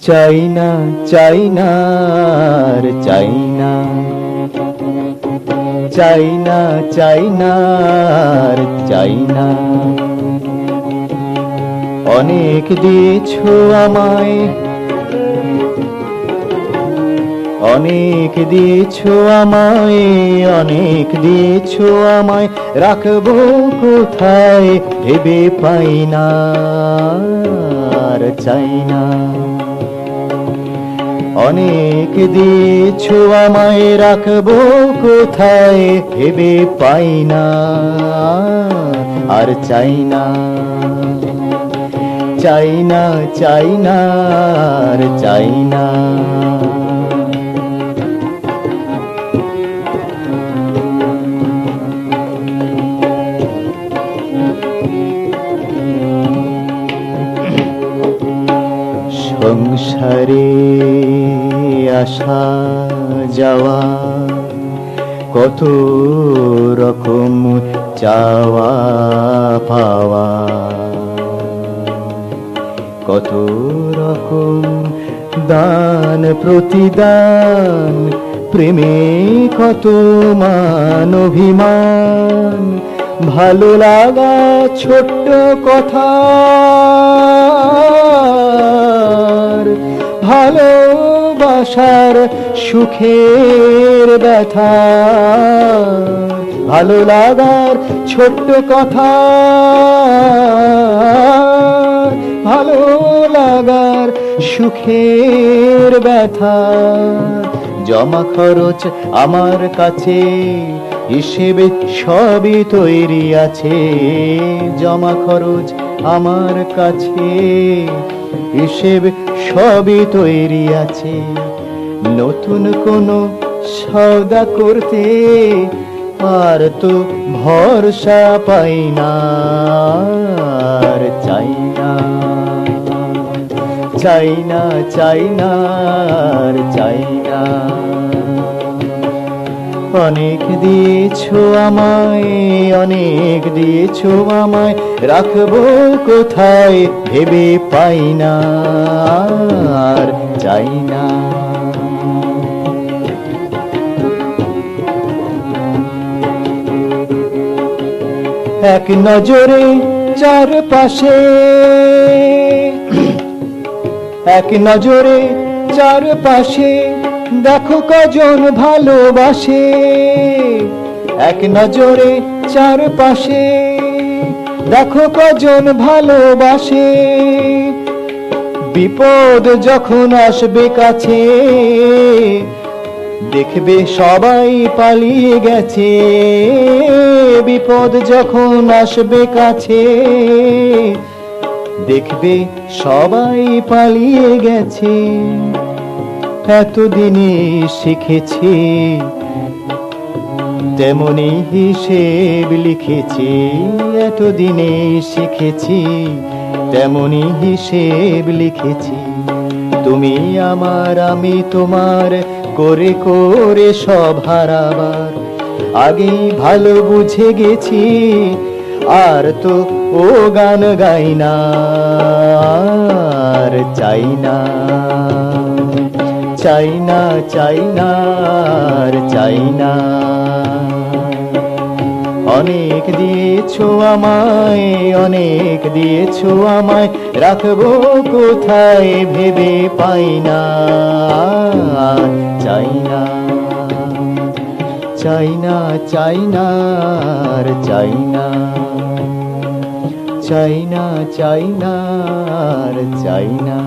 চাইনা চাই না চাই না আর চাই না অনেক দিয়েছ আমায় অনেক দিয়েছ আমায়, অনেক দিয়েছ আমায়, রাখব কোথায় ভেবে পাই না, আর চাই না। অনেক দিয়েছ আমায়, রাখব কোথায় ভেবে পাই না, আর চাই না। চাই না চাই না, আর চাই না। আসা যাওয়া, কত রকম চাওয়া পাওয়া, কত রকম দান প্রতিদান, প্রেমে কত মান অভিমান, ভালো লাগা ছোট্ট কথা ভালোবাসার সুখের ব্যথা। ভালো লাগার ছোট্ট কথা। ভালো লাগার সুখের ব্যথা। জমা খরচ আমার কাছে, হিসেবে সবই তৈরি আছে। জমা খরচ আমার কাছে হিসেবে সবই তৈরি আছে। নতুন কোনো সৌদা করতে আর তো ভরসা পাই না, আর চাই না চাই না চাই না চাই না। অনেক দিয়েছ আমায়, অনেক দিয়েছ আমায়, রাখব কোথায় ভেবে পাই না, আর চাই না। এক নজরে চারপাশে, এক নজরে চারপাশে দেখো কজন ভালোবাসে। এক নজরে চারপাশে। দেখো কজন ভালোবাসে। বিপদ যখন আসবে কাছে, দেখবে সবাই পালিয়ে গেছে। বিপদ যখন আসবে কাছে, দেখবে সবাই পালিয়ে গেছে। এতদিনে শিখেছি, তেমনি হিসেব লিখেছি এতদিনে শিখেছি, তেমনি হিসেব লিখেছি। তুমি আমার, আমি তোমার, করে করে সব হারাবার। আগেই ভালো বুঝে গেছি, আর তো ও গান গাই না, আর চাই না। চাই না চাই না আর চাই না অনেক দিয়েছ আমায়, অনেক দিয়েছ আমায়, রাখব কোথায় ভেবে পাই না। চাই না চাই না চাই না আর চাই না চাই না চাই না আর চাই না